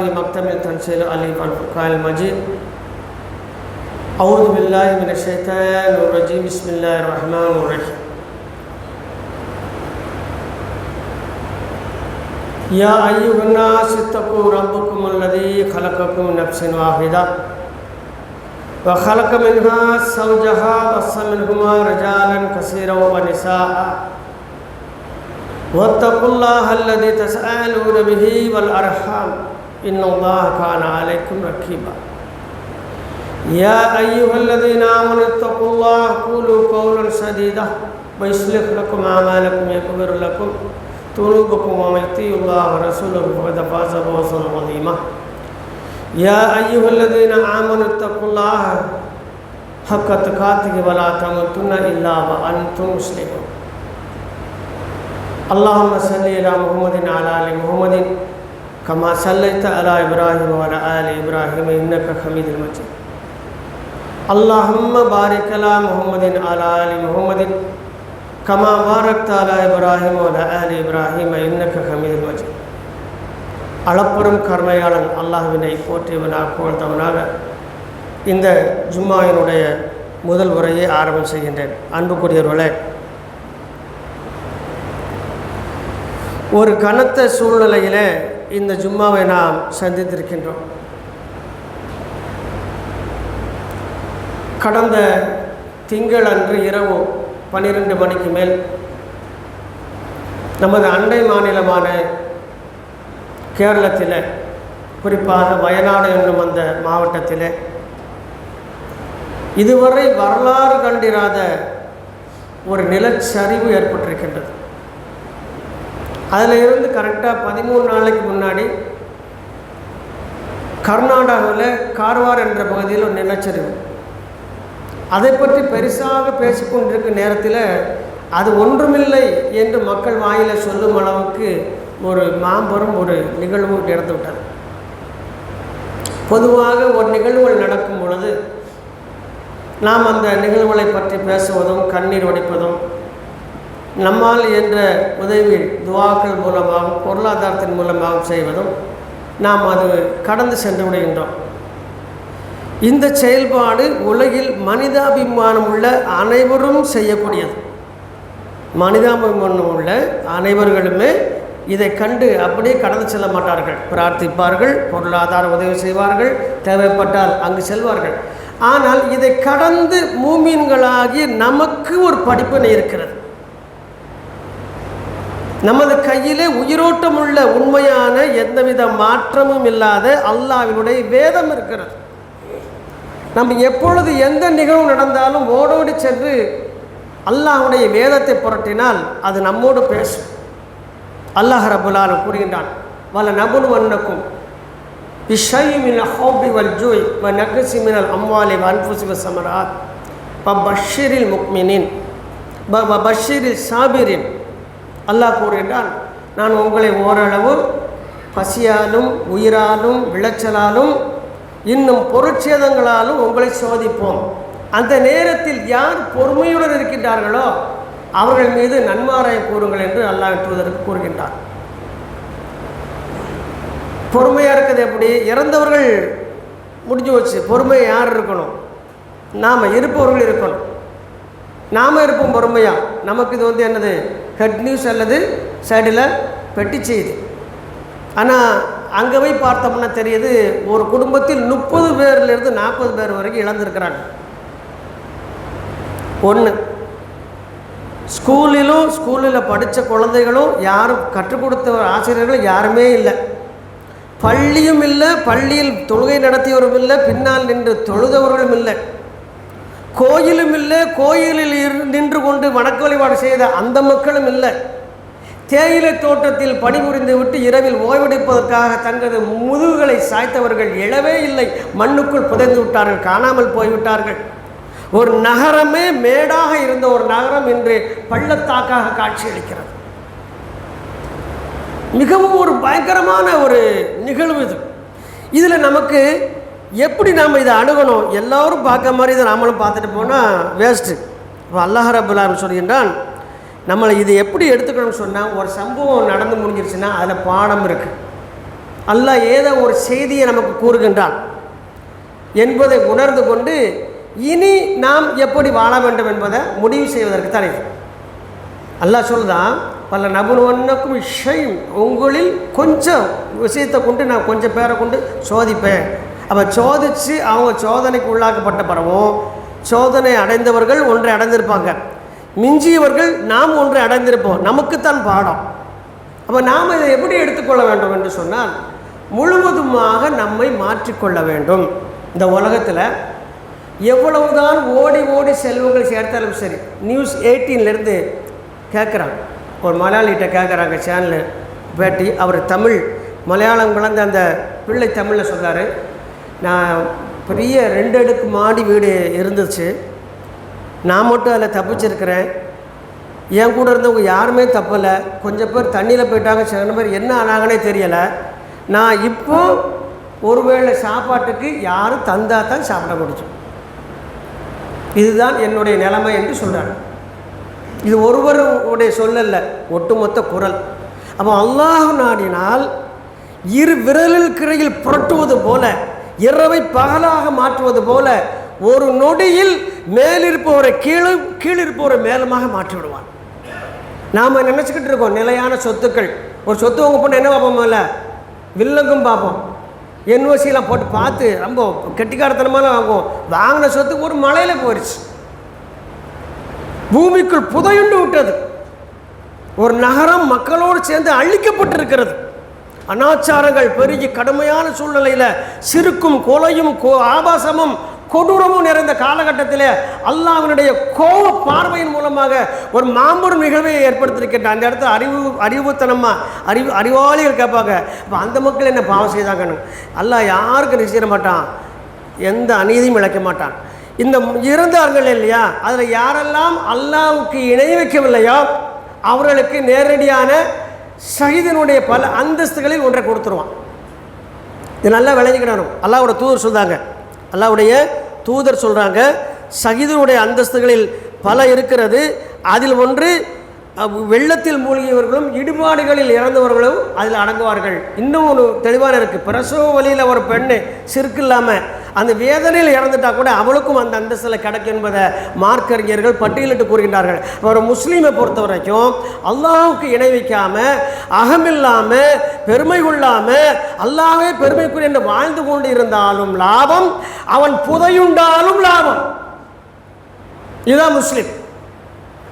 في مكتب تنزيل أليف الفرقان المجيد. أعوذ بالله من الشيطان الرجيم. بسم الله الرحمن الرحيم. يا أيها الناس اتقوا ربكم الذي خلقكم نفس واحدة وخلق منها زوجها بص منهما رجالا كثيرا ونساء. واتقوا الله الذي تسألون به والأرحام. إن الله كان عليكم رقيبا يا أيها الذين آمنوا اتقوا الله قولوا قولا سديدا ويصلح لكم أعمالكم يغفر لكم ذنوبكم ومن يطيع الله ورسوله فقد فاز فوزا عظيما يا أيها الذين آمنوا اتقوا الله حق تقاته ولا تموتن إلا وأنتم مسلمون اللهم صل على محمد وعلى ال محمد كما صليت على ابراهيم وعلى ال ابراهيم انك حميد مجيد اللهم بارك على محمد وعلى ال محمد كما باركت على ابراهيم وعلى ال ابراهيم انك حميد مجيد அளப்பெரும் கருணையாளன் அல்லாஹ்வினை போற்றியவனாக புகழ்ந்தவனாக இந்த ஜும்மாவினுடைய முதல் உரையை ஆரம்பம் செய்கின்றேன் அன்புக்குரியவர்களே ஒரு கனத்த சூழ்நிலையில் இந்த ஜும்மாவை நாம் சந்தித்திருக்கின்றோம். கடந்த திங்கள் அன்று இரவு பன்னிரெண்டு மணிக்கு மேல் நமது அண்டை மாநிலமான கேரளத்தில் குறிப்பாக வயநாடு என்னும் அந்த மாவட்டத்தில் இதுவரை வரலாறு கண்டிராத ஒரு நிலச்சரிவு ஏற்பட்டிருக்கின்றது. அதில் இருந்து கரெக்டாக பதிமூணு நாளைக்கு முன்னாடி கர்நாடகாவில் கார்வார் என்ற பகுதியில் ஒரு நிலச்சரிவு. அதை பற்றி பெருசாக பேசிக்கொண்டிருக்கும் நேரத்தில் அது ஒன்றுமில்லை என்று மக்கள் வாயில சொல்லும் அளவுக்கு ஒரு மாபெரும் ஒரு நிகழ்வு நடந்து விட்டது. பொதுவாக ஒரு நிகழ்வுகள் நடக்கும் பொழுது நாம் அந்த நிகழ்வுகளை பற்றி பேசுவதும் கண்ணீர் வடிப்பதும் நம்மால் என்ற உதவி துவாக்கள் மூலமாகவும் பொருளாதாரத்தின் மூலமாகவும் செய்வதும் நாம் அது கடந்து சென்று விடுகின்றோம். இந்த செயல்பாடு உலகில் மனிதாபிமானம் உள்ள அனைவரும் செய்யக்கூடியது. மனிதாபிமானம் உள்ள அனைவர்களுமே இதை கண்டு அப்படியே கடந்து செல்ல மாட்டார்கள். பிரார்த்திப்பார்கள் பொருளாதார உதவி செய்வார்கள் தேவைப்பட்டால் அங்கு செல்வார்கள். ஆனால் இதை கடந்து மூமீன்களாகி நமக்கு ஒரு படிப்பினை இருக்கிறது. நமது கையிலே உயிரோட்டம் உள்ள உண்மையான எந்தவித மாற்றமும் இல்லாத அல்லாவினுடைய வேதம் இருக்கிறது. நம்ம எப்பொழுது எந்த நிகழ்வு நடந்தாலும் ஓடோடி சென்று அல்லாஹுடைய வேதத்தை புரட்டினால் அது நம்மோடு பேசும். அல்லாஹ் ரபுல்லால் கூறுகின்றான் வல நபுன் வண்ணக்கும் விஷயமின் ஹோபி வல் ஜூய் வ நகசி அம்வாலி வ சமராத் ப பஷீரில் முக்மினின் ப ப பஷீரில் சாபிரின் அல்லாஹ் கூறுகின்றான் நான் உங்களை ஓரளவு பசியாலும் உயிராலும் விளைச்சலாலும் இன்னும் பொருட்சேதங்களாலும் உங்களை சோதிப்போம். அந்த நேரத்தில் யார் பொறுமையுடன் இருக்கின்றார்களோ அவர்கள் மீது நன்மாராயம் கூறுங்கள் என்று அல்லாஹ் தூதருக்கு கூறுகின்றார். பொறுமையாக இருக்கிறது எப்படி? இறந்தவர்கள் முடிஞ்சு வச்சு பொறுமை யார் இருக்கணும்? நாம் இருப்பவர்கள் இருக்கணும். நாம் இருப்போம் பொறுமையாக நமக்கு இது வந்து என்னது? ஹெட் நியூஸ் அல்லது சைடில் பெட்டி செய்தி. ஆனால் அங்கே போய் பார்த்தோம்னா தெரியுது ஒரு குடும்பத்தில் முப்பது பேர்லேருந்து நாற்பது பேர் வரைக்கும் இழந்திருக்கிறாங்க. ஒன்று ஸ்கூலிலும் ஸ்கூலில் படித்த குழந்தைகளும் யாரும் கற்றுக் கொடுத்த ஆசிரியர்களும் யாருமே இல்லை. பள்ளியும் இல்லை பள்ளியில் தொழுகை நடத்தியவரும் இல்லை பின்னால் நின்று தொழுதவர்களும் இல்லை. கோயிலும் இல்லை கோயிலில் இரு- நின்று கொண்டு வணக்க வழிபாடு செய்த அந்த மக்களும் இல்லை. தேயிலை தோட்டத்தில் பணிபுரிந்து விட்டு இரவில் ஓய்வெடுப்பதற்காக தங்களது முதுகுகளை சாய்த்தவர்கள் எழவே இல்லை. மண்ணுக்குள் புதைந்து விட்டார்கள் காணாமல் போய்விட்டார்கள். ஒரு நகரமே மேடாக இருந்த ஒரு நகரம் இன்று பள்ளத்தாக்காக காட்சியளிக்கிறது மிகவும் ஒரு பயங்கரமான ஒரு நிகழ்வு இது. இதில் நமக்கு எப்படி நாம் இதை அணுகணும்? எல்லோரும் பார்க்க மாதிரி இதை நாமளும் பார்த்துட்டு போனால் வேஸ்ட்டு இப்போ அல்லாஹ் சொல்கின்றான் நம்மளை இது எப்படி எடுத்துக்கணும்னு சொன்னால் ஒரு சம்பவம் நடந்து முடிஞ்சிருச்சுன்னா அதில் பாடம் இருக்குது அல்லாஹ் ஏதோ ஒரு செய்தியை நமக்கு கூறுகின்றான் என்பதை உணர்ந்து கொண்டு இனி நாம் எப்படி வாழ வேண்டும் என்பதை முடிவு செய்வதற்கு தான் இது அல்லாஹ் சொல்லுதான் பல நபுனுவனுக்கும் விஷயம் உங்களில் கொஞ்சம் விஷயத்தை கொண்டு நான் கொஞ்சம் பேரை கொண்டு சோதிப்பேன். அப்போ சோதித்து அவங்க சோதனைக்கு உள்ளாக்கப்பட்ட பிறவும் சோதனை அடைந்தவர்கள் ஒன்றை அடைந்திருப்பாங்க. மிஞ்சியவர்கள் நாம் ஒன்றை அடைந்திருப்போம். நமக்குத்தான் பாடம். அப்போ நாம் இதை எப்படி எடுத்துக்கொள்ள வேண்டும் என்று சொன்னால் முழுவதுமாக நம்மை மாற்றிக்கொள்ள வேண்டும். இந்த உலகத்தில் எவ்வளவுதான் ஓடி ஓடி செல்வங்கள் சேர்த்தாலும் சரி நியூஸ் எயிட்டீன்லேருந்து கேட்குறாங்க ஒரு மலையாளிகிட்ட கேட்குறாங்க சேனலில் பேட்டி அவர் தமிழ். மலையாளம் கலந்த அந்த பிள்ளை தமிழில் சொல்கிறார் நான் பெரிய ரெண்டு அடுக்கு மாடி வீடு இருந்துச்சு. நான் மட்டும் அதில் தப்பிச்சிருக்கிறேன். என் கூட இருந்தவங்க யாருமே தப்பலை. கொஞ்சம் பேர் தண்ணியில் போயிட்டாங்க. சில பேர் என்ன ஆனாங்கன்னே தெரியலை. நான் இப்போ ஒருவேளை சாப்பாட்டுக்கு யாரும் தந்தால் தான் சாப்பிட முடியும். இதுதான் என்னுடைய நிலைமை என்று சொல்கிறாங்க இது ஒருவருடைய சொல்லல்ல. ஒட்டுமொத்த குரல். அப்போ அல்லாஹ் நாடினால் இரு விரலில் கிரையில் புரட்டுவது போல இரவை பகலாக மாற்றுவது போல ஒரு நொடியில் மேலிருப்பவரை கீழே கீழிருப்பவரை மேலமாக மாற்றிவிடுவான். நாம் நினச்சிக்கிட்டு இருக்கோம்? நிலையான சொத்துக்கள். ஒரு சொத்து உங்கள் பொண்ணு என்ன பார்ப்போம்ல வில்லங்கும் பார்ப்போம். என்ஓசியில் போட்டு பார்த்து ரொம்ப கெட்டிக்காரத்தனமாக வாங்குவோம். வாங்கின சொத்துக்கு ஒரு மலையில் போயிடுச்சு பூமிக்குள் புதையுண்டு விட்டது. ஒரு நகரம் மக்களோடு சேர்ந்து அழிக்கப்பட்டிருக்கிறது. அனாச்சாரங்கள் பெருகி கடுமையான சூழ்நிலையில் சிறுக்கும் கொலையும் கோ- ஆபாசமும் கொடூரமும் நிறைந்த காலகட்டத்தில் அல்லாஹ்வினுடைய கோப பார்வையின் மூலமாக ஒரு மாம்பெரும் நிகழ்வை ஏற்படுத்தியிருக்கின்ற அந்த இடத்துல அறிவு அறிவுத்தனமாக அறிவு அறிவாளிகள் கேட்பாங்க. அப்போ அந்த மக்கள் என்ன பாவம் செய்தாங்கன்னு? அல்லாஹ் யாருக்கு நிச்சயிட மாட்டான்? எந்த அநீதியும் இழைக்க மாட்டான். இந்த இருந்தார்கள் இல்லையா? அதில் யாரெல்லாம் அல்லாவுக்கு இணை வைக்கவில்லையோ அவர்களுக்கு நேரடியான சகிதனுடைய பல அந்தஸ்துகளில் ஒன்றை கொடுத்துருவான். இது நல்லா விளைஞ்சிக்கிடணும் அல்லாவோட தூதர் சொல்கிறாங்க அல்லாவுடைய தூதர் சொல்கிறாங்க சகிதனுடைய அந்தஸ்துகளில் பல இருக்கிறது அதில் ஒன்று வெள்ளத்தில் மூழ்கியவர்களும் இடுபாடுகளில் இறந்தவர்களும் அதில் அடங்குவார்கள். இன்னும் ஒரு தெளிவான இருக்குது பிரசவ வழியில் ஒரு பெண்ணு சிறுக்கு இல்லாமல் அந்த வேதனையில் இறந்துட்டா கூட அவளுக்கும் அந்த அந்தஸ்தில் கிடைக்கும் என்பதை மார்க்கறிஞர்கள் பட்டியலிட்டு கூறுகின்றார்கள். ஒரு முஸ்லீமை பொறுத்த வரைக்கும் அல்லாஹுக்கு இணை வைக்காமல் அகமில்லாமல் பெருமை கொள்ளாமல் அல்லாவே பெருமைக்குரிய என்று வாழ்ந்து கொண்டு இருந்தாலும் லாபம் அவன் புதையுண்டாலும் லாபம். இதுதான் முஸ்லீம்.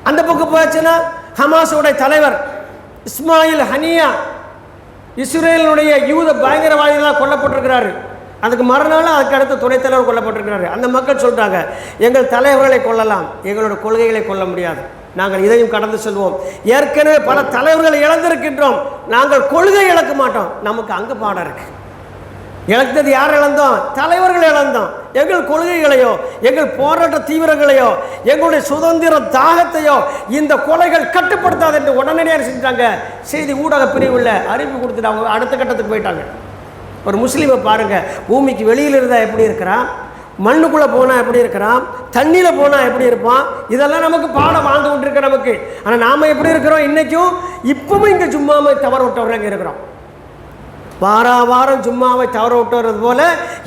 அந்த பக்கம் போச்சுன்னா ஹமாஸோட தலைவர் இஸ்மாயில் ஹனியா இஸ்ரேலினுடைய யூத பயங்கரவாதிகளாக கொல்லப்பட்டிருக்கிறாரு. அதுக்கு மறுநாள் அதுக்கு அடுத்த துணைத் தலைவர் கொல்லப்பட்டிருக்கிறாரு. அந்த மக்கள் சொல்கிறாங்க எங்கள் தலைவர்களை கொல்லலாம் எங்களோட கொள்கைகளை கொல்ல முடியாது. நாங்கள் இதையும் கடந்து செல்வோம். ஏற்கனவே பல தலைவர்களை இழந்திருக்கின்றோம். நாங்கள் கொள்கை இழக்க மாட்டோம். நமக்கு அங்கே பாடம் இருக்குது இழந்தது யார் இழந்தோம்? தலைவர்கள் இழந்தோம். எங்கள் கொள்கைகளையோ எங்கள் போராட்ட தீவிரங்களையோ எங்களுடைய சுதந்திர தாகத்தையோ இந்த கொலைகள் கட்டுப்படுத்தாது என்று உடனடியாக செஞ்சாங்க செய்தி ஊடக பிரிவில் அறிவிப்பு கொடுத்துட்டு அவங்க அடுத்த கட்டத்துக்கு போயிட்டாங்க. ஒரு முஸ்லீமை பாருங்க. பூமிக்கு வெளியில் இருந்தால் எப்படி இருக்கிறான்? மண்ணுக்குள்ளே போனால் எப்படி இருக்கிறான்? தண்ணியில் போனால் எப்படி இருப்பான்? இதெல்லாம் நமக்கு பாடம் வாழ்ந்து கொண்டிருக்க நமக்கு. ஆனால் நாம் எப்படி இருக்கிறோம்? இன்றைக்கும் இப்பவும் இங்கே சும்மாமல் தவற விட்டவங்க இருக்கிறோம். வாரா வாரம் ஜும்மாவை தவற விட்டுறது போல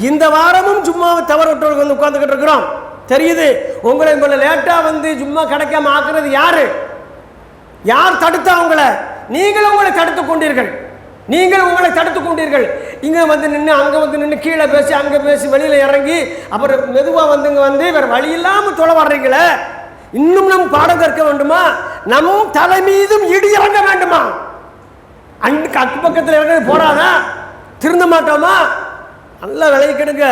இந்த வாரமும் ஜும்மாவை தவற விட்டவர்கள் வந்து உட்காந்துக்கிட்டு இருக்கிறோம். தெரியுது? உங்களை உங்களை லேட்டாக வந்து ஜும்மா கிடைக்காம ஆக்குறது யாரு? யார் தடுத்தா உங்களை? நீங்கள் உங்களை தடுத்து கொண்டீர்கள். நீங்கள் உங்களை தடுத்து கொண்டீர்கள். இங்கே வந்து நின்று அங்கே வந்து நின்று கீழே பேசி அங்கே பேசி வெளியில் இறங்கி அப்புறம் மெதுவாக வந்து இங்கே வந்து வேறு வழி இல்லாமல் தொலை வர்றீங்களே? இன்னும் நம் பாடம் கற்க வேண்டுமா? நம் தலை மீதும் இடி இறங்க வேண்டுமா? அண்டு அக்கு பக்கத்தில் இறங்குறது போறாதா திருந்த மாட்டோமா? நல்லா விலையை கெடுங்க.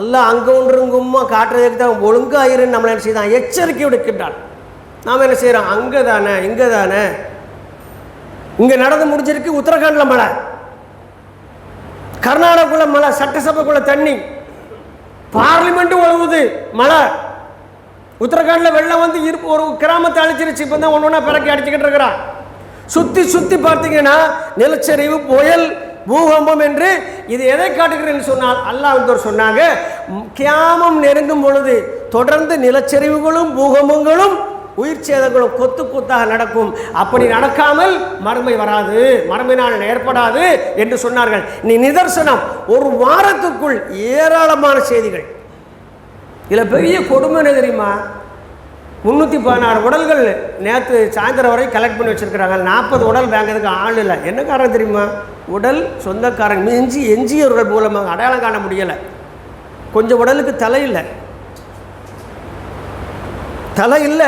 எல்லாம் அங்கே ஒன்று இங்குமா காட்டுறதுக்கு தான் ஒழுங்காயிருன்னு நம்மளை என்ன செய்தான்? எச்சரிக்கை விடுக்கின்றான். நாம் என்ன செய்கிறோம் அங்கே தானே இங்கே தானே. இங்கே நடந்து முடிஞ்சிருக்கு உத்தரகாண்டில் மழை. கர்நாடகாக்குள்ள மழை சட்டசபைக்குள்ள தண்ணி. பார்லிமெண்ட்டும் உழவுது மழை. உத்தரகாண்டில் வெள்ளம் வந்து இருப்பு ஒரு கிராமத்தை அழிச்சிருச்சு. இப்போ தான் ஒன்று ஒன்றா பிறக்கி அடிச்சுக்கிட்டு இருக்கிறான். சுற்றி சுற்றி பார்த்தீங்கன்னா நிலச்சரிவு புயல் பூகம்பம் என்று இது எதை காட்டுகிறேன்னு சொன்னால் அல்லாஹ் சொன்னாங்க கியாமம் நெருங்கும் பொழுது தொடர்ந்து நிலச்சரிவுகளும் பூகம்பங்களும் உயிர் சேதங்களும் கொத்து கொத்தாக நடக்கும். அப்படி நடக்காமல் மறுமை வராது மறுமையினால் ஏற்படாது என்று சொன்னார்கள். நீ நிதர்சனம் ஒரு வாரத்துக்குள் ஏராளமான செய்திகள். இதில் பெரிய கொடுமை தெரியுமா? முந்நூற்றி பதினாறு உடல்கள் நேற்று சாயந்தரம் வரை கலெக்ட் பண்ணி வச்சுருக்கிறாங்க. நாற்பது உடல் வாங்கிறதுக்கு ஆள் இல்லை. என்ன காரணம் தெரியுமா? உடல் சொந்தக்காரங்க. மிஞ்சி எஞ்சியவர்கள் மூலமாக அடையாளம் காண முடியலை. கொஞ்சம் உடலுக்கு தலை இல்லை. தலை இல்லை.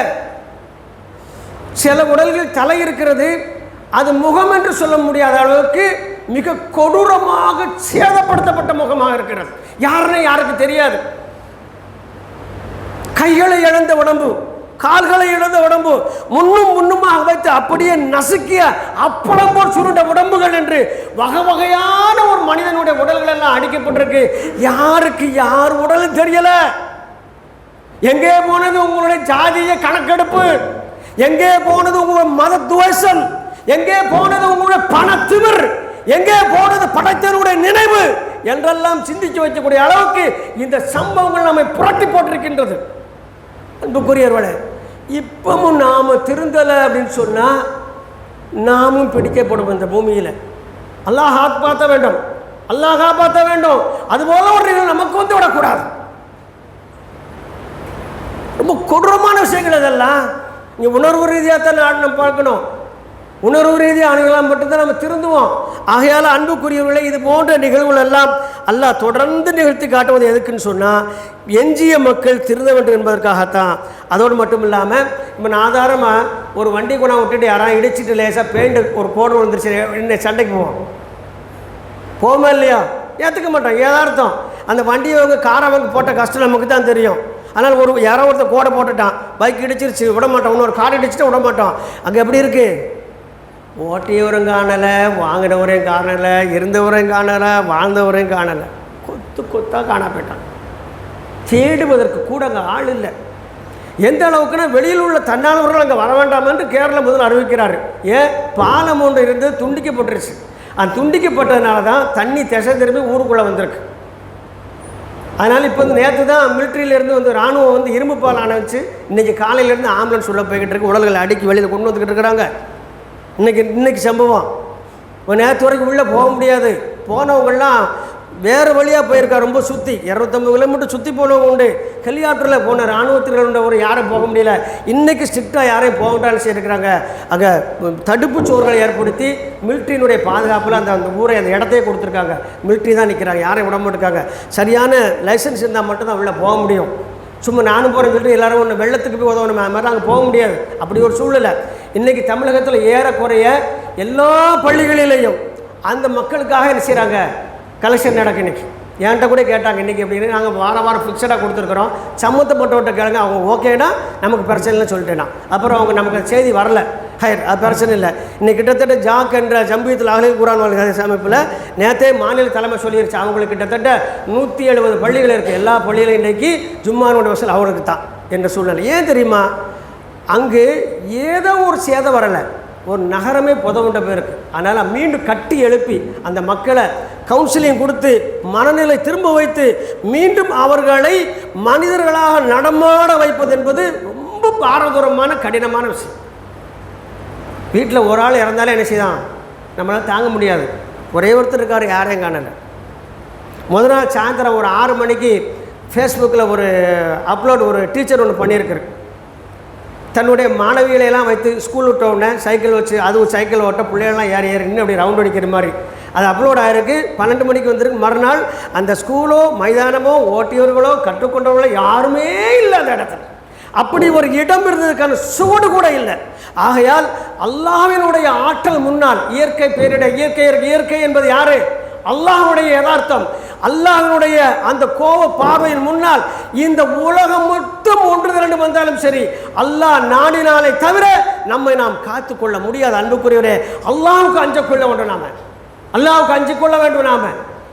சில உடல்கள் தலை இருக்கிறது. அது முகம் என்று சொல்ல முடியாத அளவுக்கு மிக கொடூரமாக சேதப்படுத்தப்பட்ட முகமாக இருக்கிறது. யாருன்னு யாருக்கு தெரியாது. கைகளை இழந்த உடம்பு. கால்களை இழந்த உடம்பு முன்னும் முன்னுமாக வைத்து அப்படியே நசுக்கிய அப்பளம் போல் சுருண்ட உடம்புகள் என்று வகை வகையான ஒரு மனிதனுடைய உடல்கள் எல்லாம் அடிக்கப்பட்டிருக்கு. யாருக்கு யார் உடலும் தெரியல? எங்கே போனது உங்களுடைய ஜாதிய கணக்கெடுப்பு? எங்கே போனது உங்களுடைய மத துவேஷம் எங்கே போனது உங்களுடைய பண திமிர் எங்கே போனது படைத்தனுடைய நினைவு? என்றெல்லாம் சிந்திச்சு வைக்கக்கூடிய அளவுக்கு இந்த சம்பவங்கள் நம்மை புரட்டி போட்டிருக்கின்றது. அன்புக்குரியவர்களே இப்பவும் நாம் திருந்தலை அப்படின்னு சொன்னால் நாமும் பிடிக்கப்படும் இந்த பூமியில். அல்லாஹ் காப்பாற்ற வேண்டும். அல்லாஹ் காப்பாற்ற வேண்டும். அதுபோல ஒரு நமக்கு வந்து விடக்கூடாது. ரொம்ப கொடூரமான விஷயங்கள் இதெல்லாம். இங்கே உணர்வு ரீதியாக தான் நாடு நம்ம பார்க்கணும். உணர்வு ரீதியாக அணுகலாம் மட்டும்தான் நம்ம திருந்துவோம். ஆகையால் அன்புக்குரியவர்களை இது போன்ற நிகழ்வுகள் எல்லாம் அல்லாஹ் தொடர்ந்து நிகழ்த்தி காட்டுவது எதுக்குன்னு சொன்னால் எஞ்சிய மக்கள் திருந்த வேண்டும் என்பதற்காகத்தான். அதோடு மட்டும் இல்லாமல் இப்போ நான் ஆதாரமாக ஒரு வண்டி குணம் விட்டுட்டு யாராவது இடிச்சிட்டு லேசாக பெயிண்ட் ஒரு கோடு வந்துருச்சு என்ன சண்டைக்கு போவோம்? போமா இல்லையா? ஏற்றுக்க மாட்டோம் ஏதார்த்தம். அந்த வண்டியை அவங்க காரை அவங்க போட்ட கஷ்டம் நமக்கு தான் தெரியும். அதனால் ஒரு யாரோ ஒருத்தர் கோடை போட்டுட்டான் பைக் இடிச்சிருச்சு விட மாட்டோம் இன்னொரு கார் இடிச்சுட்டு விட மாட்டோம் அங்கே எப்படி இருக்குது ஓட்டியவரும் காணலை வாங்கினவரையும் காணலை இருந்தவரையும் காணலை வாழ்ந்தவரையும் காணலை. கொத்து கொத்தாக காணா போயிட்டான் தேடுவதற்கு கூட அங்கே ஆள் இல்லை. எந்த அளவுக்குன்னா வெளியில் உள்ள தன்னார்வர்கள் அங்கே வர வேண்டாம் என்று கேரள முதல் அறிவிக்கிறார். ஏன்? பாலம் ஒன்று இருந்து துண்டிக்கப்பட்டுருச்சு. அந்த துண்டிக்கப்பட்டதுனால தான் தண்ணி திசை திரும்பி ஊருக்குள்ளே வந்திருக்கு. அதனால் இப்போ வந்து நேற்று தான் மிலிட்ரியிலேருந்து வந்து ராணுவம் வந்து இரும்பு பால் அணைச்சு இன்றைக்கி காலையிலேருந்து ஆம்புலன்ஸ் உள்ள போய்கிட்டு இருக்கு. உடல்களை அடுக்கி வெளியில் கொண்டு வந்துக்கிட்டு இருக்கிறாங்க. இன்றைக்கி இன்னைக்கு சம்பவம். ஒரு நேரத்து வரைக்கும் உள்ளே போக முடியாது. போனவங்கள்லாம் வேறு வழியாக போயிருக்கா ரொம்ப சுற்றி இரநூத்தம்பது கிலோமீட்டர் சுற்றி போனவங்க உண்டு. ஹெலிகாப்டரில் போன இராணுவத்தினர் ஒரு யாரும் போக முடியல. இன்றைக்கி ஸ்ட்ரிக்டாக யாரையும் போக வேண்டாம்னு செய்யிருக்கிறாங்க அங்கே தடுப்பு சோர்களை ஏற்படுத்தி மிலிட்ரியினுடைய பாதுகாப்பில் அந்த அந்த ஊரை அந்த இடத்தையே கொடுத்துருக்காங்க. மிலிட்ரி தான் நிற்கிறாங்க யாரையும் விட மாட்டேங்காங்க சரியான லைசன்ஸ் இருந்தால் மட்டும்தான் உள்ளே போக முடியும். சும்மா நானும் போகிறேன்னு சொல்லிட்டு எல்லாரும் ஒன்று வெள்ளத்துக்கு போய் உதவணும் அது மாதிரி அங்கே போக முடியாது. அப்படி ஒரு சூழ்நிலை. இன்றைக்கி தமிழகத்தில் ஏறக்குறைய எல்லா பள்ளிகளிலேயும் அந்த மக்களுக்காக என்ன செய்கிறாங்க கலெக்ஷன் நடக்கு இன்றைக்கி என்கிட்ட கூட கேட்டாங்க இன்றைக்கி அப்படின்னு. நாங்கள் வாரம் வாரம் ஃபிக்ஸடாக கொடுத்துருக்குறோம். சம்மந்தப்பட்டவர்கிட்ட கேளுங்க அவங்க ஓகேனா நமக்கு பிரச்சனை இல்லைன்னு சொல்லிட்டேனா அப்புறம் அவங்க நமக்கு செய்தி வரல. ஹயர் அது பிரச்சனை இல்லை. இன்னைக்கு கிட்டத்தட்ட ஜாக் என்ற ஜம்பியத்தில் அகலில் குரான் வாழ்க்கை அமைப்பில் நேற்றே மாநில தலைமை சொல்லிருச்சு. அவங்களுக்கு கிட்டத்தட்ட நூற்றி எழுபது பள்ளிகள் இருக்குது எல்லா பள்ளிகளும் இன்றைக்கி ஜும்மானோட வசூல் அவருக்கு தான் என்ற சூழ்நிலை. ஏன் தெரியுமா? அங்கு ஏதோ ஒரு சேதம் வரலை. ஒரு நகரமே புதவுண்ட போயிருக்கு. அதனால் மீண்டும் கட்டி எழுப்பி அந்த மக்களை கவுன்சிலிங் கொடுத்து மனநிலை திரும்ப வைத்து மீண்டும் அவர்களை மனிதர்களாக நடமாட வைப்பது என்பது ரொம்ப பாரதூரமான கடினமான விஷயம். வீட்டில் ஒரு ஆள் இறந்தாலே என்ன செய்தான்? நம்மளால் தாங்க முடியாது. ஒரே ஒருத்தர் இருக்கார் யாரையும் காணலை. முதல் நாள் சாயந்தரம் ஒரு ஆறு மணிக்கு ஃபேஸ்புக்கில் ஒரு அப்லோட் ஒரு டீச்சர் ஒன்று பண்ணியிருக்காரு. தன்னுடைய மாணவிகளையெல்லாம் வைத்து ஸ்கூல் விட்ட உடனே சைக்கிள் வச்சு அது சைக்கிள் ஓட்ட பிள்ளைகள்லாம் ஏறி ஏறி நின்று அப்படி ரவுண்ட் அடிக்கிற மாதிரி அது அப்லோட் ஆகிருக்கு பன்னெண்டு மணிக்கு வந்திருக்கு. மறுநாள் அந்த ஸ்கூலோ மைதானமோ ஓட்டியவர்களோ கற்றுக்கொண்டவர்களோ யாருமே இல்லை அந்த இடத்துல. அப்படி ஒரு இடம் இருந்ததுக்கான சூடு கூட இல்லை. ஆகையால் அல்லாவினுடைய ஆற்றல் முன்னால் இயற்கை பேரிட இயற்கை இயற்கை என்பது யாரு? அல்லாஹனுடைய யதார்த்தம். அல்லாஹனுடைய அந்த கோப பார்வையின் முன்னால் இந்த உலகம் மட்டும் ஒன்று திரண்டு வந்தாலும் சரி அல்லாஹ் நாடினாலே தவிர நம்மை நாம் காத்துக்கொள்ள முடியாது. அன்புக்குரியவரே அல்லாஹுக்கு அஞ்சக்கொள்ள ஒன்று நாம. அல்லாவுக்கு அஞ்சு கொள்ள வேண்டும் நாம.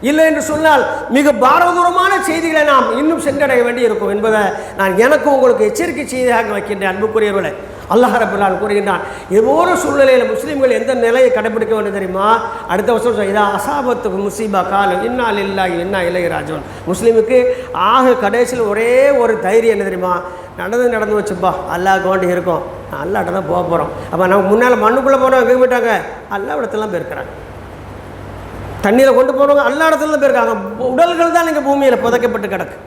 இல்லை என்று சொன்னால் மிக பாரதூரமான செய்திகளை நாம் இன்னும் சென்றடைய வேண்டி இருக்கும் என்பதை நான் எனக்கு உங்களுக்கு எச்சரிக்கை செய்தியாக வைக்கின்றேன் அன்புக்குரியவர்களை. அல்லாஹ் ரபுல்லான் கூறுகின்றான் எவ்வளோ சூழ்நிலையில் முஸ்லீம்கள் எந்த நிலையை கடைபிடிக்க வேண்டும் தெரியுமா? அடுத்த வருஷம் இதா அசாபத்து முசீபா காலம் இன்னா இல்லா இன்னா இலை ராஜன் முஸ்லீமுக்கு ஆக கடைசியில் ஒரே ஒரு தைரியம் என்ன தெரியுமா? நடந்து நடந்து வச்சுப்பா அல்லாஹ் வேண்டி இருக்கும். அல்லாட்ட தான் போக போகிறோம் அப்போ நம்ம முன்னால் மண்ணுக்குள்ளே போகிறோம் எங்கே போயிட்டாங்க? அல்லா இடத்துலாம் போயிருக்கிறாங்க. தண்ணீரை கொண்டு போனவங்க எல்லா இடத்துல தான் போயிருக்காங்க. உடல்கள் தான் இங்கே பூமியில் புதைக்கப்பட்டு கிடக்கு.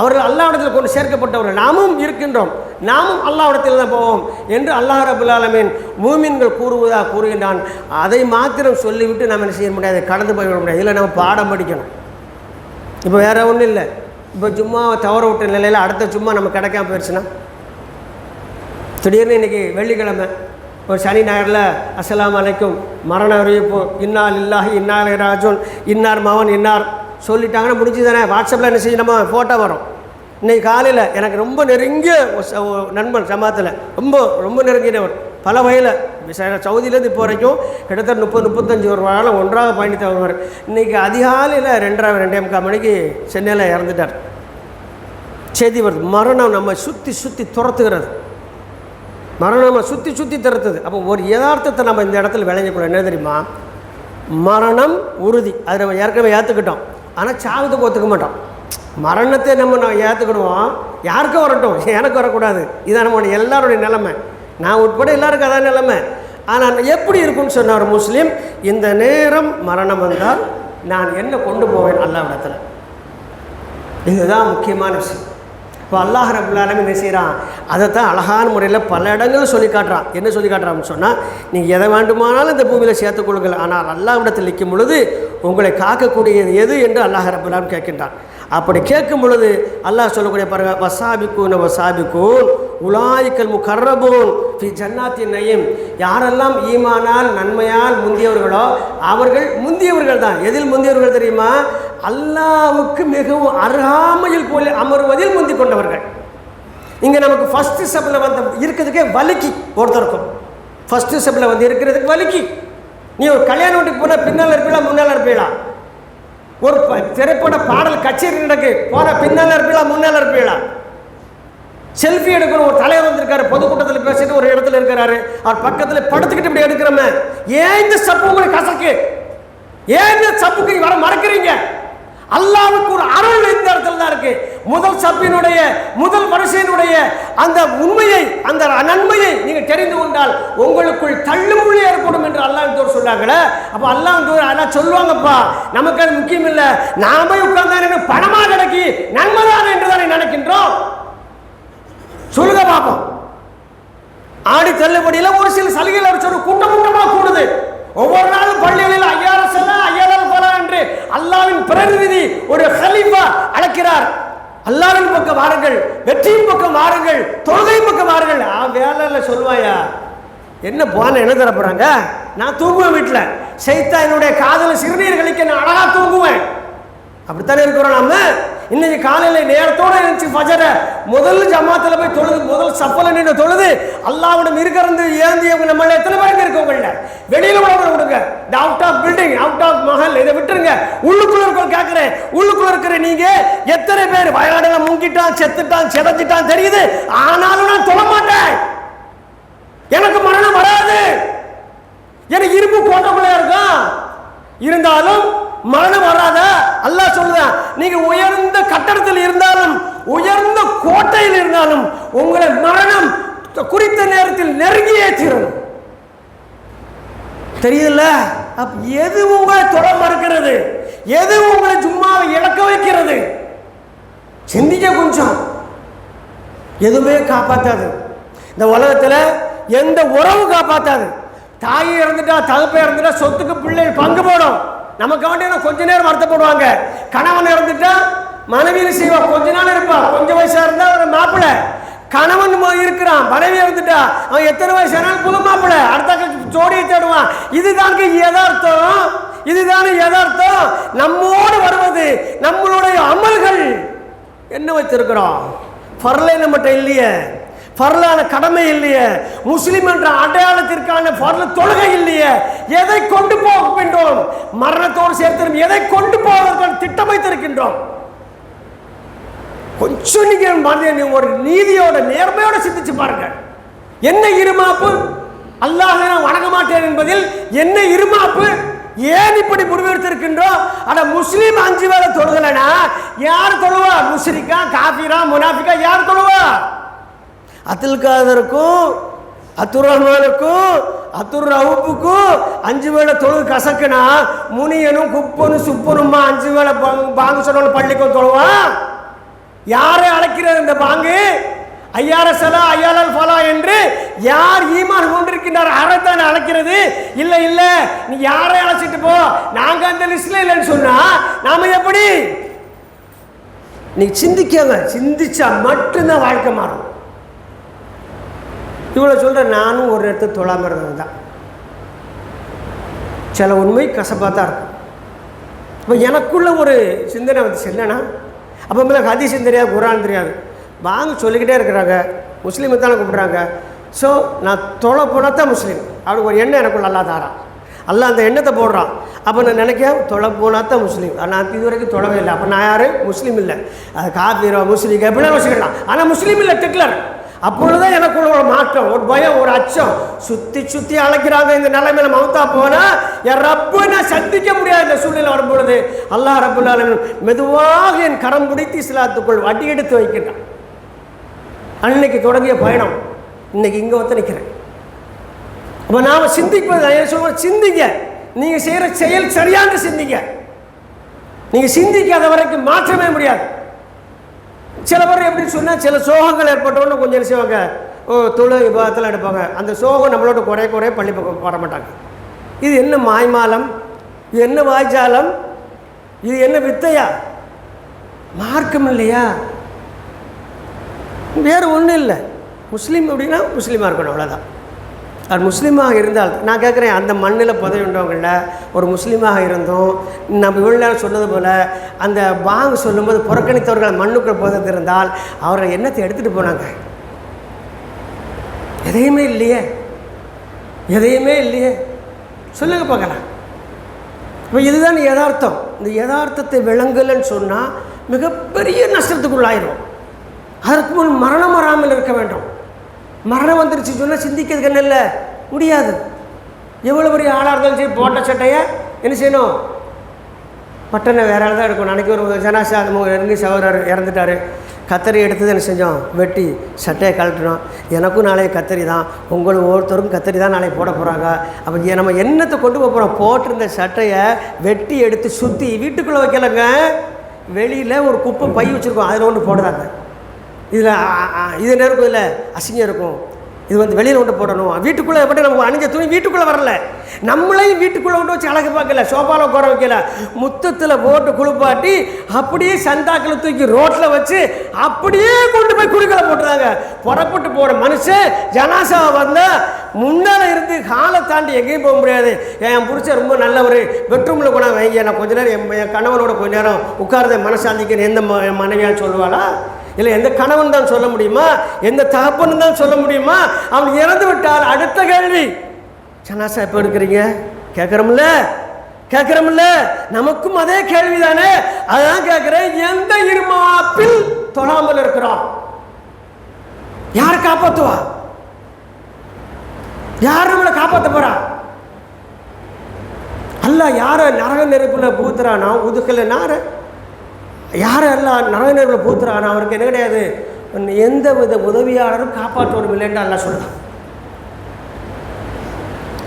அவர்கள் அல்லா கொண்டு சேர்க்கப்பட்டவர்கள். நாமும் இருக்கின்றோம். நாமும் அல்லா தான் போவோம் என்று அல்லாஹ் ரபுல் ஆலமீன் மூமின்கள் கூறுவதாக கூறுகின்றான். அதை மாத்திரம் சொல்லிவிட்டு நம்ம என்ன செய்ய முடியாது? கடந்து போய்விட முடியாது. இல்லை நம்ம பாடம் படிக்கணும். இப்போ வேறு ஒன்றும் இல்லை. இப்போ சும்மா தவற விட்ட நிலையில் அடுத்த சும்மா நம்ம கிடைக்காம போயிடுச்சுன்னா திடீர்னு இன்னைக்கு வெள்ளிக்கிழமை ஒரு சனி ஞாயிறில் அஸ்லாம் அலைக்கும் மரண அறிவிப்பு இன்னால் இல்லாஹி இன்னால் ராஜுன் இன்னார் மவன் இன்னார் சொல்லிட்டாங்கன்னா முடிஞ்சு தானே வாட்ஸ்அப்பில் என்ன செய்ய நம்ம ஃபோட்டோ வரும். இன்றைக்கி காலையில் எனக்கு ரொம்ப நெருங்கிய ஒரு நண்பன் சமாத்தில் ரொம்ப ரொம்ப நெருங்கினவர் பல வகையில் சவுதியிலேருந்து இப்போ வரைக்கும் கிட்டத்தட்ட முப்பது முப்பத்தஞ்சு ஒரு வாரம் ஒன்றாக பயணித்து வருவார். இன்றைக்கி அதிகாலையில் ரெண்டரை ரெண்டே முக்கால் மணிக்கு சென்னையில் இறந்துட்டார். செய்தி வருது. மரணம் நம்ம சுற்றி சுற்றி துரத்துகிறது. மரணம் நம்ம சுற்றி சுற்றி தருத்தது. அப்போ ஒரு யதார்த்தத்தை நம்ம இந்த இடத்துல விளைஞ்சக்கூடாது என்ன தெரியுமா? மரணம் உறுதி. அதை நம்ம ஏற்கனவே ஏற்றுக்கிட்டோம் ஆனால் சாவத்துக்கு ஒத்துக்க மாட்டோம். மரணத்தை நம்ம நான் ஏற்றுக்கிடுவோம் யாருக்கும் வரட்டும். எனக்கு வரக்கூடாது. இதான் நம்ம எல்லாருடைய நிலைமை. நான் உட்பட எல்லாருக்கும் அதான் நிலைமை. ஆனால் எப்படி இருக்கும்னு சொன்னார் முஸ்லீம்? இந்த நேரம் மரணம் வந்தால் நான் என்ன கொண்டு போவேன்? அல்லாவிடத்தில் இதுதான் முக்கியமான விஷயம். இப்போ அல்லாஹ் ரபுல்லாலும் என்ன செய்கிறான் அதை தான் அழகான முறையில் பல இடங்களும் சொல்லி காட்டுறான். என்ன சொல்லி காட்டுறான்னு சொன்னால் நீங்கள் எதை வேண்டுமானாலும் இந்த பூமியில் சேர்த்துக் கொள்ளுங்கள். ஆனால் அல்லாஹ்விடத்தில் நிற்கும் பொழுது உங்களை காக்கக்கூடியது எது என்று அல்லாஹ் ரபுல் கேட்கின்றான். அப்படி கேட்கும் பொழுது அல்லாஹ் சொல்லக்கூடிய பாருங்க வசாபிக்கூன் வசாபிக்கூன் உலாய்க்கல் முகர்ரபூன் ஃபி ஜன்னாத்தின் நயம். யாரெல்லாம் ஈமானால் நன்மையால் முந்தியவர்களோ அவர்கள் முந்தியவர்கள் தான் எதில் முந்தியவர்கள் தெரியுமா? அல்லாவுக்கு மிகவும் அருகாமையில் போல அமருவதில் முந்தி கொண்டவர்கள். இங்கே நமக்கு ஃபஸ்ட்டு ஸ்டெப்பில் வந்து இருக்கிறதுக்கே வலிக்கு ஒருத்தருக்கும். ஃபஸ்ட்டு ஸ்டெப்பில் வந்து இருக்கிறதுக்கு வலிக்கு நீ ஒரு கல்யாண வீட்டுக்கு போனால் பின்னால் இருப்பீங்களா முன்னால் இருப்பீங்களா ஒரு ப- திரைப்பட பாடல் கச்சேரி நடக்கு போன பின்னால் இருப்பீங்களா முன்னால் இருப்பீங்களா செல்ஃபி எடுக்கிற ஒரு தலைவர் வந்திருக்காரு பொதுக்கூட்டத்தில் பேசிட்டு ஒரு இடத்துல இருக்கிறாரு. அவர் பக்கத்தில் படுத்துக்கிட்டு இப்படி எடுக்கிறோமே. ஏன் இந்த சப்பு உங்களுக்கு கசக்கு? ஏன் இந்த சப்புக்கு வர மறக்கிறீங்க? அல்லாவுக்கு ஒரு அருள் இந்த இடத்துல தான் இருக்கு. முதல் சப்பினுடைய முதல் மனுஷனுடைய அந்த உண்மையை அந்த நன்மையை நீங்க தெரிந்து கொண்டால் உங்களுக்குள் தள்ளுமுள்ளி ஏற்படும் என்று அல்லாஹ் தோர் சொன்னாங்களே அப்ப அல்லாஹ் தோர் சொல்லுவாங்கப்பா நமக்கு அது முக்கியம் இல்லை. நாம போய் உட்கார்ந்தா பணமா கிடைக்கி? நன்மைதான் என்று தானே நினைக்கின்றோம். சொல்லுங்க பாப்போம். ஆடி தள்ளுபடியில் ஒரு சில சலுகைகள் அவர் சொல்லு கூட்டம் கூட்டமாக கூடுது. ஒவ்வொரு நாளும் பள்ளிகளில் ஐயாயிரம் செல்ல ஐயாயிரம் என்று அல்லாவின் பிரதிநிதி ஒரு ஹலீஃபா அழைக்கிறார். அல்லாவின் பக்கம் வாருங்கள் வெற்றியின் பக்கம் வாருங்கள் தொழுகையின் பக்கம் வாருங்கள். ஆ வேலையில சொல்லுவாயா? என்ன போன என்ன தர போறாங்க? நான் தூங்குவேன் வீட்டில். சைத்தா என்னுடைய காதல சிறுநீர் கழிக்க நான் அழகா தூங்குவேன். அப்படித்தானே இருக்கிறோம் நாம? இன்னைக்கு காலையில் நேரத்தோட இருந்துச்சு ஃபஜர. முதல் ஜமாத்தில் போய் தொழுது முதல் சப்பல நின்று தொழுது அல்லாவிடம் இருக்கிறது ஏந்தியவங்க நம்மள எத்தனை பேருங்க இருக்கவங்கள வெளியில உள்ளவங்க விடுங்க இந்த out of building out of Mahal இதை விட்டுருங்க. உள்ளுக்குள்ள இருக்கிற கேட்கிறேன் உள்ளுக்குள்ள இருக்கிற நீங்க எத்தனை பேர் வயநாடுல முங்கிட்டான் செத்துட்டான் செதஞ்சிட்டான் தெரியுது? ஆனாலும் நான் தொழ மாட்டேன். எனக்கு மரணம் வராது. எனக்கு இரும்பு கோட்டைக்குள்ள இருக்கும்? இருந்தாலும் மரணம் வராத. அல்லாஹ் சொல்லுதான் நீங்க உயர்ந்த கட்டடத்தில் இருந்தாலும் உயர்ந்த கோட்டையில் இருந்தாலும் உங்களை மரணம் குறித்த நேரத்தில் நெருங்கியே தீரும் தெரியுதுல்ல? அப்ப எது உங்களை தொட மறுக்கிறது? எது உங்களை சும்மாவை இழக்க வைக்கிறது? சிந்திக்க கொஞ்சம். எதுவுமே காப்பாற்றாது இந்த உலகத்தில் எந்த உறவு காப்பாற்றாது தாய் இறந்துட்டா தகப்பை இறந்துட்டா சொத்துக்கு பிள்ளை பங்கு போடும். நமக்கு வேண்டிய கொஞ்ச நேரம் வருத்தப்படுவாங்க? கணவன் இறந்துட்டா மனைவியில் செய்வா? கொஞ்ச நாள் இருப்பா. கொஞ்சம் வயசா இருந்தா ஒரு மாப்பிள்ளை கணவன் இருக்கிறான். மனைவி இறந்துட்டா அவன் எத்தனை வயசு ஆனாலும் புது மாப்பிள்ளை அடுத்த ஜோடியை தேடுவான். இதுதான் யதார்த்தம். இதுதானே யதார்த்தம். நம்மோடு வருவது நம்மளுடைய அமல்கள். என்ன வச்சிருக்கிறோம் பரலை நம்மகிட்ட இல்லையே. ஃபர்லான கடமை இல்லையே. முஸ்லிம் என்ற அடையாளத்திற்கான ஃபர்ல தொழுகை இல்லையே. எதை கொண்டு போகின்றோம்? மரணத்தோடு சேர்த்து எதை கொண்டு போவதற்கான திட்டம் வைத்திருக்கின்றோம் கொஞ்சம் நீங்க மனித ஒரு நீதியோட நேர்மையோட சிந்திச்சு பாருங்க. என்ன இருமாப்பு? அல்லாஹ் நான் வணங்க மாட்டேன் என்பதில் என்ன இருமாப்பு? ஏன் இப்படி முடிவெடுத்திருக்கின்றோம் ஆனா முஸ்லீம் அஞ்சு வேலை தொழுகலைனா யார் தொழுவா? முஸ்ரிக்கா காஃபிரா முனாஃபிக்கா யார் தொழுவா? அத்துல் காதருக்கும் அத்துர் ரஹ்மானுக்கும் அத்துர் ரவுப்புக்கும் அஞ்சு வேளை தொழுது கசக்குனா முனியனும் குப்பனும் சுப்பனுமா அஞ்சு வேளை பாங்கு பாங்கு சொன்ன பள்ளிக்கும் தொழுவான். யாரை அழைக்கிறது இந்த பாங்கு? ஐயார சலா ஐயாளர் ஃபலா என்று யார் ஈமான் கொண்டிருக்கின்றார் அறத்தானே அழைக்கிறது? இல்லை இல்லை நீ யாரை அழைச்சிட்டு போ? நாங்கள் அந்த லிஸ்ட்ல இல்லைன்னு சொன்னா நாம எப்படி? நீ சிந்திக்கங்க சிந்திச்சா மட்டும்தான் வாழ்க்கை மாறும். இவ்வளோ சொல்கிற நானும் ஒரு இடத்துல தொழாம இருந்தது தான் சில உண்மை கசப்பாக தான் இருக்கும். இப்போ எனக்குள்ள ஒரு சிந்தனை வந்துச்சு என்னென்னா அப்போ மேலே ஹதீஸும் தெரியாது குரான் தெரியாது. வாங்க சொல்லிக்கிட்டே இருக்கிறாங்க. முஸ்லீமை தானே கூப்பிட்றாங்க ஸோ நான் தொலை போனால் தான் முஸ்லீம். அப்படி ஒரு எண்ணம் எனக்குள்ள அல்லா தாரான் அல்லா அந்த எண்ணத்தை போடுறான். அப்போ நான் நினைக்கிறேன் தொலை போனால் தான் முஸ்லீம். நான் இது வரைக்கும் தொலைவே இல்லை. அப்போ நான் யார்? முஸ்லீம் இல்லை. அது காபீரோ முஸ்லீம் எப்படின்னா வச்சுக்கலாம் ஆனால் முஸ்லீம் இல்லை டிக்லர். அப்பொழுது எனக்குள்ள ஒரு மாற்றம் ஒரு பயம் ஒரு அச்சம். சுத்தி சுத்தி அழைக்கிறாங்க இந்த நிலைமையில மவுத்தா போனா என் ரப்பு நான் சந்திக்க முடியாது இந்த சூழ்நிலை வரும்பொழுது. அல்லாஹ் ரப்புல் மெதுவாக என் கரம் பிடித்து இஸ்லாத்துக்குள் வட்டி எடுத்து வைக்கின்றான். அன்னைக்கு தொடங்கிய பயணம். இன்னைக்கு இங்கே ஒத்து நிற்கிறேன் அப்போ நாம் சிந்திப்பது நான் சிந்திங்க. நீங்கள் செய்கிற செயல் சரியான சிந்திங்க. நீங்கள் சிந்திக்காத வரைக்கும் மாற்றமே முடியாது. சில பேர் எப்படி சொன்னால் சில சோகங்கள் ஏற்பட்டோன்னு கொஞ்சம் என்ன செய்வாங்க? ஓ தொழு விவாதத்தில் எடுப்பாங்க. அந்த சோகம் நம்மளோட குறைய குறைய பள்ளி பக்கம் வர மாட்டாங்க. இது என்ன மாய்மாலம்? இது என்ன வாய்ஜாலம்? இது என்ன வித்தையா? மார்க்கம் இல்லையா? வேறு ஒன்றும் இல்லை. முஸ்லீம் அப்படின்னா முஸ்லீமாக இருக்கணும் அவ்வளோதான் அவர் முஸ்லீமாக இருந்தால் நான் கேட்குறேன் அந்த மண்ணில் புதை உண்டவங்களில் ஒரு முஸ்லீமாக இருந்தும் நம்ம இவ்வளோ நேரம் சொன்னது போல் அந்த பாங் சொல்லும்போது புறக்கணித்தவர்கள் மண்ணுக்குள் புதைத்திருந்தால் அவரை என்னத்தை எடுத்துகிட்டு போனாங்க? எதையுமே இல்லையே. எதையுமே இல்லையே. சொல்லுங்க பார்க்கலாம். இப்போ இதுதான் யதார்த்தம். இந்த யதார்த்தத்தை விளங்கலைன்னு சொன்னால் மிகப்பெரிய நஷ்டத்துக்குள்ளாயிரும். அதற்கு முன் மரணம் வராமல் இருக்க வேண்டும். மரணம் வந்துருச்சு சொன்னால் சிந்திக்கிறதுக்கு என்ன இல்லை? முடியாது. எவ்வளோ பெரிய ஆளாக இருந்தாலும் சரி போட்ட சட்டையை என்ன செய்யணும்? பட்டனை வேற ஆள் தான் எடுக்கணும். அன்றைக்கி ஒரு ஜனாசா இறங்கி சகோதரர் இறந்துட்டார். கத்தரி எடுத்தது என்ன செஞ்சோம்? வெட்டி சட்டையை கழட்டினோம். எனக்கும் நாளைக்கு கத்தரி தான். உங்களுக்கு ஒவ்வொருத்தருக்கும் கத்தரி தான் நாளைக்கு போட போகிறாங்க அப்போ ஏ- நம்ம என்னத்தை கொண்டு போக போகிறோம் போட்டிருந்த சட்டையை வெட்டி எடுத்து சுற்றி வீட்டுக்குள்ளே வைக்கலங்க. வெளியில் ஒரு குப்பை பை வச்சுருக்கோம். அதில் ஒன்று போடுறாங்க. இதில் இது நெருக்கும் இல்லை அசிங்கம் இருக்கும். இது வந்து வெளியில் கொண்டு போடணும். வீட்டுக்குள்ளே எப்படி நம்ம அணிஞ்ச துணி வீட்டுக்குள்ளே வரல. நம்மளையும் வீட்டுக்குள்ளே கொண்டு வச்சு அழகு பார்க்கல சோஃபாவில் குற வைக்கல. முத்தத்தில் போட்டு குளிப்பாட்டி அப்படியே சந்தாக்களை தூக்கி ரோட்டில் வச்சு அப்படியே கொண்டு போய் குடிக்கல போட்டுறாங்க. புறப்பட்டு போகிற மனுஷன் ஜனாசாவை வந்தால் முன்னால் இருந்து காலை தாண்டி எங்கேயும் போக முடியாது. என் புருஷன் ரொம்ப நல்ல ஒரு பெட்ரூமில் கூட வைங்க. நான் கொஞ்ச நேரம் என் என் கணவனோட கொஞ்ச நேரம் உட்கார்ந்த மனசாந்திக்கு எந்த என் மனைவியாக சொல்லுவாளா? இல்லை எந்த கணவன் தான் சொல்ல முடியுமா? எந்த தகப்பன் தான் சொல்ல முடியுமா? அவன் இறந்து விட்டால் அடுத்த கேள்வி. சனாசா எப்போ எடுக்கிறீங்க? கேட்குறோம்ல? கேட்குறோம்ல? நமக்கும் அதே கேள்வி தானே அதான் கேட்குறேன் எந்த இருமாப்பில் தொழாமல் இருக்கிறோம் யார் காப்பாற்றுவா யார் நம்மளை காப்பாற்ற போறா? அல்ல யாரை நரக நெருப்புல பூத்துறானா உதுக்கல நார? யாரை எல்லாம் நரக அவருக்கு என்ன கிடையாது? எந்த வித உதவியாளரும் காப்பாற்றணும் இல்லைன்னு அல்ல சொல்லலாம்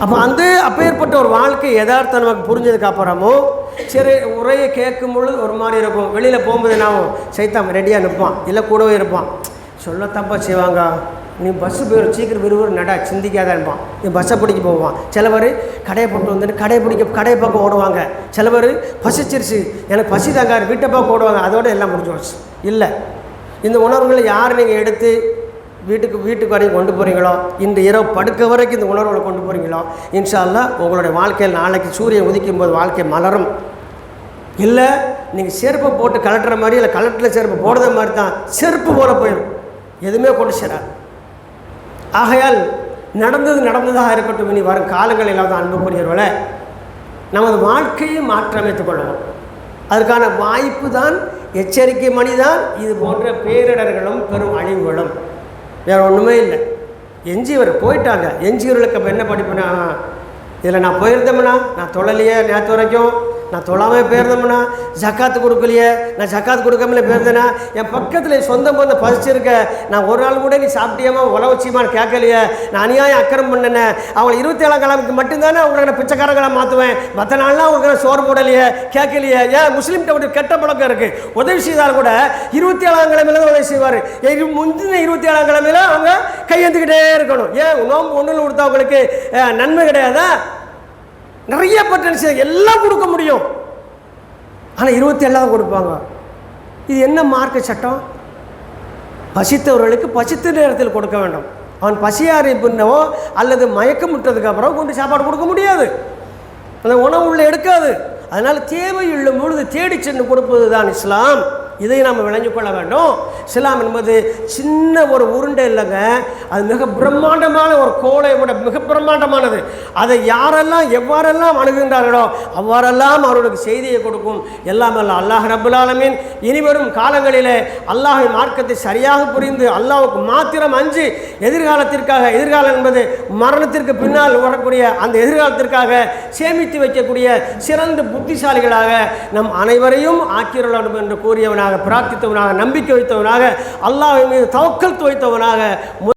அப்போ அந்த அப்பேற்பட்ட ஒரு வாழ்க்கை யதார்த்தம் நமக்கு புரிஞ்சதுக்கு அப்புறமோ சரி உரையை கேட்கும் பொழுது ஒரு மாதிரி இருக்கும். வெளியில் போகும்போது நான் சைத்தான் ரெடியாக நிற்பான். இல்லை கூடவே இருப்பான். சொல்லத்தப்பா செய்வாங்க. நீ பஸ்ஸு போயிடும் சீக்கிரம் விறுவிறு நடா சிந்திக்காத இருப்பான் நீ பஸ்ஸை பிடிக்க போவான். சில பேர் கடையை போட்டு வந்துட்டு கடையை பிடிக்க கடையை பக்கம் ஓடுவாங்க. சில பேர் பசிச்சிருச்சு. எனக்கு பசி தாங்காரு வீட்டை பக்கம் ஓடுவாங்க. அதோட எல்லாம் முடிஞ்சு போச்சு. இல்லை. இந்த உணர்வுகளை யார் நீங்கள் எடுத்து வீட்டுக்கு வீட்டுக்கு வரைக்கும் கொண்டு போகிறீங்களோ இன்று இரவு படுக்க வரைக்கும் இந்த உணர்வுகளை கொண்டு போகிறீங்களோ இன்ஷால்லா உங்களுடைய வாழ்க்கையில் நாளைக்கு சூரியன் உதிக்கும் போது வாழ்க்கை மலரும். இல்லை நீங்கள் செருப்பை போட்டு கலட்டுற மாதிரி இல்லை கலட்டில் செருப்பு போடுற மாதிரி தான் செருப்பு போல போயிடும் எதுவுமே கொண்டு சேராது. ஆகையால் நடந்தது நடந்ததாக இருக்கட்டும் இனி வரும் காலங்கள் இல்லாத அன்புக்குரியவர்களை நமது வாழ்க்கையை மாற்றமைத்துக் கொள்ளவும் அதற்கான வாய்ப்பு தான் எச்சரிக்கை மணி தான் இது போன்ற பேரிடர்களும் பெரும் அழிவுகளும். வேறு ஒன்றுமே இல்லை. எஞ்சியவர் போயிட்டாங்க. எஞ்சியவர்களுக்கு அப்போ என்ன படிப்புனா இதில் நான் போயிருந்தோம்னா நான் தொழலையே நேற்று வரைக்கும் நான் தொழாமே போயிருந்தோம்னா ஜக்காத்து கொடுக்கலையே நான் ஜக்காத்து கொடுக்காமலே பேர்ந்தேனா என் பக்கத்தில் என் சொந்தம் வந்து பசிச்சிருக்க நான் ஒரு நாள் கூட நீ சாப்பிட்டியாமா உழவச்சியமான்னு கேட்கலையே நான் அநியாயம் அக்கறம் பண்ணினேன் அவங்க இருபத்தி ஏழாம் கிழமைக்கு மட்டும்தானே அவங்களை நான் பிச்சைக்காரங்களை மாற்றுவேன் மற்ற நாள்லாம் அவங்களுக்கு நான் சோறு போடலையே கேட்கலையே. ஏன் முஸ்லீம்கிட்ட ஒரு கெட்ட பழக்கம் இருக்குது உதவி செய்தால் கூட இருபத்தி ஏழாம் கிழமையில தான் உதவி செய்வார். முந்தின இருபத்தி ஏழாம் கிழமையில அவங்க கையெழுந்துக்கிட்டே இருக்கணும். ஏன் நோம்பு ஒன்றில் கொடுத்தா அவங்களுக்கு நன்மை கிடையாதா? நிறைய பொட்டன்ஷியல் எல்லாம் கொடுக்க முடியும். ஆனால் இருபத்தி ஏழாவது கொடுப்பாங்க. இது என்ன மார்க்க சட்டம்? பசித்தவர்களுக்கு பசித்த நேரத்தில் கொடுக்க வேண்டும். அவன் பசியாரி பின்னவோ அல்லது மயக்கமுட்டதுக்கு அப்புறம் கொண்டு சாப்பாடு கொடுக்க முடியாது. அந்த உணவு உள்ள எடுக்காது. அதனால் தேவையுள்ள பொழுது தேடி சென்று கொடுப்பது தான் இஸ்லாம். இதை நாம் விளைஞ்சு கொள்ள வேண்டும். இஸ்லாம் என்பது சின்ன ஒரு உருண்டை இல்லைங்க. அது மிக பிரம்மாண்டமான ஒரு கோளை விட மிக பிரம்மாண்டமானது. அதை யாரெல்லாம் எவ்வாறெல்லாம் அணுகுகின்றார்களோ அவ்வாறெல்லாம் அவர்களுக்கு செய்தியை கொடுக்கும். எல்லாம் அல்ல அல்லாஹ் ரபுல் ஆலமீன். இனிவரும் காலங்களிலே அல்லாஹின் மார்க்கத்தை சரியாக புரிந்து அல்லாவுக்கு மாத்திரம் அஞ்சு எதிர்காலத்திற்காக எதிர்காலம் என்பது மரணத்திற்கு பின்னால் வரக்கூடிய அந்த எதிர்காலத்திற்காக சேமித்து வைக்கக்கூடிய சிறந்த புத்திசாலிகளாக நம் அனைவரையும் ஆக்கிரலாம் என்று கூறியவனாக பிரார்த்தித்தவனாக நம்பிக்கை வைத்தவனாக அல்லாஹ் மீது தவக்கல் வைத்தவனாக